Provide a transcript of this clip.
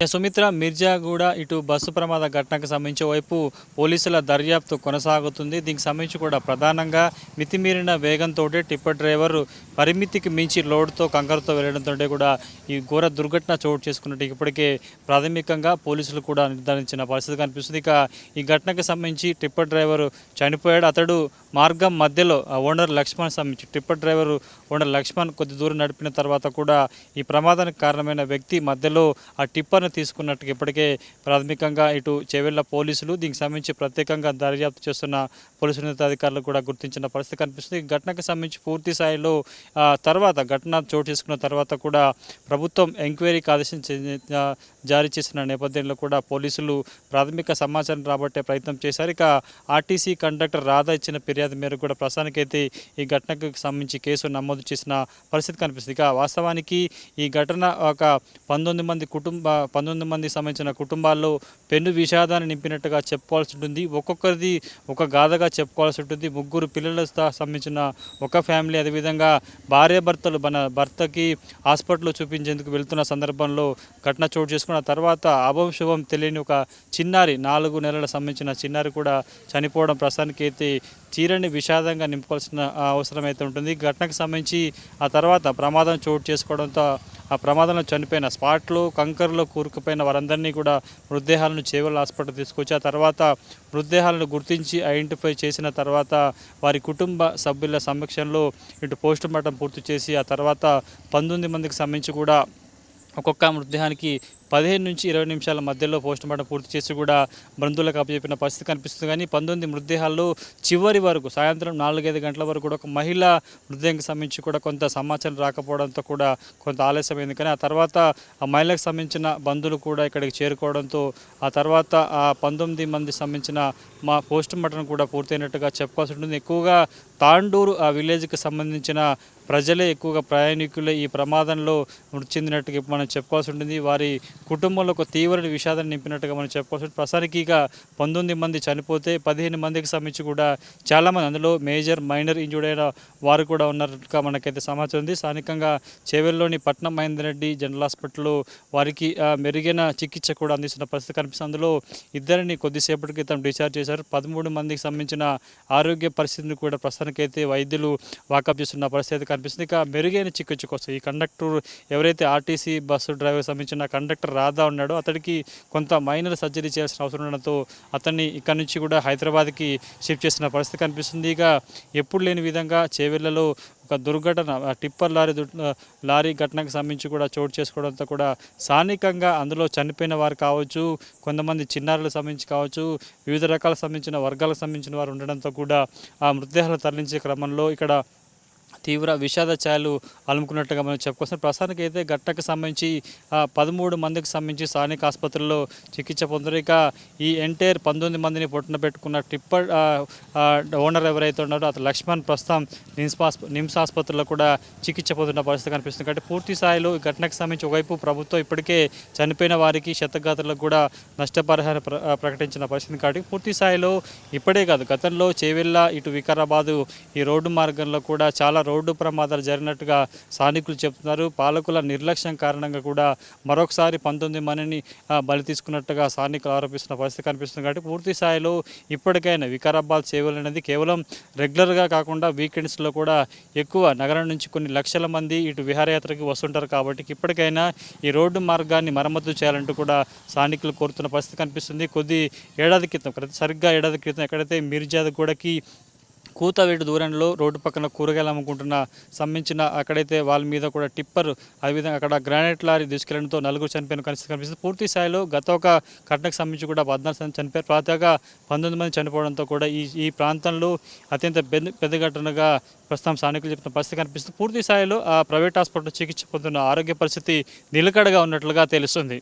సుమిత్ర మిర్జాగూడ ఇటు బస్సు ప్రమాద ఘటనకు సంబంధించి వైపు పోలీసుల దర్యాప్తు కొనసాగుతుంది. దీనికి సంబంధించి కూడా ప్రధానంగా మితిమీరిన వేగంతో టిప్పర్ డ్రైవర్ పరిమితికి మించి లోడ్తో కంకరతో వెళ్ళడంతో కూడా ఈ ఘోర దుర్ఘటన చోటు చేసుకున్నట్టు ఇప్పటికే ప్రాథమికంగా పోలీసులు కూడా నిర్ధారించిన పరిస్థితి కనిపిస్తుంది. ఇక ఈ ఘటనకు సంబంధించి టిప్పర్ డ్రైవర్ చనిపోయాడు. అతడు మార్గం మధ్యలో ఓనర్ లక్ష్మణ్ సంబంధించి టిప్పర్ డ్రైవర్ ఓనర్ లక్ష్మణ్ కొద్ది దూరం నడిపిన తర్వాత కూడా ఈ ప్రమాదానికి కారణమైన వ్యక్తి మధ్యలో ఆ టిప్పర్ను తీసుకున్నట్టుగా ఇప్పటికే ప్రాథమికంగా ఇటు చెవెళ్ళ పోలీసులు దీనికి సంబంధించి ప్రత్యేకంగా దర్యాప్తు చేస్తున్న పోలీసు ఉన్నతాధికారులు కూడా గుర్తించిన పరిస్థితి కనిపిస్తుంది. ఈ ఘటనకు సంబంధించి పూర్తి స్థాయిలో తర్వాత ఘటన చోటు చేసుకున్న తర్వాత కూడా ప్రభుత్వం ఎంక్వైరీకి ఆదేశం జారీ చేసిన నేపథ్యంలో కూడా పోలీసులు ప్రాథమిక సమాచారం రాబట్టే ప్రయత్నం చేశారు. ఇక ఆర్టీసీ కండక్టర్ రాధా ఇచ్చిన ఫిర్యాదు మేరకు కూడా ప్రస్తుతానికైతే ఈ ఘటనకు సంబంధించి కేసు నమోదు చేసిన పరిస్థితి కనిపిస్తుంది. ఇక వాస్తవానికి ఈ ఘటన ఒక పంతొమ్మిది మంది కుటుంబ పంతొమ్మిది మంది సంబంధించిన కుటుంబాల్లో పెను విషాదాన్ని నింపినట్టుగా చెప్పుకోవాల్సి ఉంటుంది. ఒక్కొక్కరిది ఒక గాథగా చెప్పుకోవాల్సి ఉంటుంది. ముగ్గురు పిల్లలతో సంబంధించిన ఒక ఫ్యామిలీ అదేవిధంగా భార్యాభర్తలు మన భర్తకి హాస్పిటల్లో చూపించేందుకు వెళ్తున్న సందర్భంలో ఘటన చోటు చేసుకున్న తర్వాత అభం శుభం తెలియని ఒక చిన్నారి నాలుగు నెలల సంబంధించిన చిన్నారి కూడా చనిపోవడం ప్రస్తుతానికైతే తీరని విషాదంగా నింపుకోవాల్సిన అవసరం అయితే ఉంటుంది. ఘటనకు సంబంధించి ఆ తర్వాత ప్రమాదం చోటు చేసుకోవడంతో ఆ ప్రమాదంలో చనిపోయిన స్పాట్లో కంకర్లో కూరుకుపోయిన వారందరినీ కూడా మృతదేహాలను చేవల హాస్పిటల్ తీసుకొచ్చి ఆ తర్వాత మృతదేహాలను గుర్తించి ఐడెంటిఫై చేసిన తర్వాత వారి కుటుంబ సభ్యుల సమక్షంలో ఇటు పోస్ట్ మార్టం పూర్తి చేసి ఆ తర్వాత పంతొమ్మిది మందికి సంబంధించి కూడా ఒక్కొక్క మృతదేహానికి పదిహేను నుంచి ఇరవై నిమిషాల మధ్యలో పోస్టుమార్టం పూర్తి చేసి కూడా బంధువులకు అప్పచెప్పిన పరిస్థితి కనిపిస్తుంది. కానీ పంతొమ్మిది మృతదేహాల్లో చివరి వరకు సాయంత్రం నాలుగైదు గంటల వరకు కూడా ఒక మహిళ మృతదేహానికి సంబంధించి కూడా కొంత సమాచారం రాకపోవడంతో కూడా కొంత ఆలస్యమైంది కానీ ఆ తర్వాత ఆ మహిళకు సంబంధించిన బంధువులు కూడా ఇక్కడికి చేరుకోవడంతో ఆ తర్వాత ఆ పంతొమ్మిది మంది సంబంధించిన మా పోస్టుమార్టం కూడా పూర్తయినట్టుగా చెప్పుకోవాల్సి ఉంటుంది. ఎక్కువగా తాండూరు ఆ విలేజ్కి సంబంధించిన ప్రజలే ఎక్కువగా ప్రయాణికులే ఈ ప్రమాదంలో మృతి చెందినట్టుగా మనం చెప్పుకోవాల్సి ఉంటుంది. వారి కుటుంబంలో ఒక తీవ్ర విషాదం నింపినట్టుగా మనం చెప్పుకోవచ్చు. ఉంటుంది ప్రస్తుతానికి ఇక పంతొమ్మిది మంది చనిపోతే పదిహేను మందికి సంబంధించి కూడా చాలామంది అందులో మేజర్ మైనర్ ఇంజూర్డ్ అయిన వారు కూడా ఉన్నట్టుగా మనకైతే సమాచారం ఉంది. స్థానికంగా చేవెల్లోని పట్నం మహేందర్ రెడ్డి జనరల్ హాస్పిటల్లో వారికి మెరుగైన చికిత్స కూడా అందిస్తున్న పరిస్థితి కనిపిస్తుంది. అందులో ఇద్దరిని కొద్దిసేపటి క్రితం డిశ్చార్జ్ చేశారు. పదమూడు మందికి సంబంధించిన ఆరోగ్య పరిస్థితిని కూడా ప్రస్తుతానికైతే వైద్యులు వాకప్ చేస్తున్న పరిస్థితి కనిపిస్తుంది. ఇక మెరుగైన చికిత్స కోసం ఈ కండక్టర్ ఎవరైతే ఆర్టీసీ బస్సు డ్రైవర్ సంబంధించిన కండక్టర్ రాధా ఉన్నాడు. అతడికి కొంత మైనర్ సర్జరీ చేయాల్సిన అవసరం ఉండడంతో అతన్ని ఇక్కడ నుంచి కూడా హైదరాబాద్కి షిఫ్ట్ చేస్తున్న పరిస్థితి కనిపిస్తుంది. ఇక ఎప్పుడు లేని విధంగా చేవెళ్ళలో ఒక దుర్ఘటన టిప్పర్ లారీ లారీ ఘటనకు సంబంధించి కూడా చోటు చేసుకోవడంతో కూడా స్థానికంగా అందులో చనిపోయిన వారు కావచ్చు కొంతమంది చిన్నారులకు సంబంధించి కావచ్చు వివిధ రకాల సంబంధించిన వర్గాలకు సంబంధించిన వారు ఉండడంతో కూడా ఆ మృతదేహాలు తరలించే క్రమంలో ఇక్కడ తీవ్ర విషాద ఛాయలు అలుముకున్నట్టుగా మనం చెప్పుకోవచ్చు ప్రస్తుతానికి అయితే ఘటనకు సంబంధించి పదమూడు మందికి సంబంధించి స్థానిక ఆసుపత్రుల్లో చికిత్స పొందారు ఇక ఈ ఎంటైర్ పంతొమ్మిది మందిని పొట్టున పెట్టుకున్న టిప్పర్ ఓనర్ ఎవరైతే ఉన్నారో అతను లక్ష్మణ్ ప్రస్తుతం నిమ్స్ ఆస్ప నిమ్స్ ఆసుపత్రిలో కూడా చికిత్స పొందుతున్న పరిస్థితి కనిపిస్తుంది. కాబట్టి పూర్తి స్థాయిలో ఈ ఘటనకు సంబంధించి ఒకవైపు ప్రభుత్వం ఇప్పటికే చనిపోయిన వారికి శతగాతులకు కూడా నష్టపరిహారం ప్ర- ప్రకటించిన పరిస్థితి. కాబట్టి పూర్తి స్థాయిలో ఇప్పుడే కాదు గతంలో చేవెళ్ళ ఇటు వికారాబాదు ఈ రోడ్డు మార్గంలో కూడా చాలా రోడ్డు ప్రమాదాలు జరిగినట్టుగా స్థానికులు చెప్తున్నారు. పాలకుల నిర్లక్ష్యం కారణంగా కూడా మరొకసారి పంతొమ్మిది మందిని బలి తీసుకున్నట్టుగా స్థానికులు ఆరోపిస్తున్న పరిస్థితి కనిపిస్తుంది. కాబట్టి పూర్తి స్థాయిలో ఇప్పటికైనా వికారాబాద్ సేవలు అనేది కేవలం రెగ్యులర్గా కాకుండా వీకెండ్స్లో కూడా ఎక్కువ నగరం నుంచి కొన్ని లక్షల మంది ఇటు విహారయాత్రకి వస్తుంటారు. కాబట్టి ఇప్పటికైనా ఈ రోడ్డు మార్గాన్ని మరమ్మతు చేయాలంటూ కూడా స్థానికులు కోరుతున్న పరిస్థితి కనిపిస్తుంది. కొద్ది ఏడాది క్రితం సరిగ్గా ఏడాది క్రితం ఎక్కడైతే మిర్జాద్ గూడకి కూతవేటు దూరంలో రోడ్డు పక్కన కూరగాయలు అమ్ముకుంటున్న సంబంధించిన అక్కడైతే వాళ్ళ మీద కూడా టిప్పర్ అదేవిధంగా అక్కడ గ్రానైట్ లారీ తీసుకెళ్ళడంతో నలుగురు చనిపోయిన కనిపిస్తుంది. పూర్తి స్థాయిలో గత ఒక ఘటనకు సంబంధించి కూడా పద్నాలుగు మంది చనిపోయారు. ప్రాతగా పంతొమ్మిది మంది చనిపోవడంతో కూడా ఈ ఈ ప్రాంతంలో అత్యంత పెద్ద పెద్ద ఘటనగా ప్రస్తుతం స్థానికులు చెప్తున్న పరిస్థితి కనిపిస్తుంది. పూర్తి స్థాయిలో ఆ ప్రైవేట్ హాస్పిటల్ చికిత్స పొందుతున్న ఆరోగ్య పరిస్థితి నిలకడగా ఉన్నట్లుగా తెలుస్తుంది.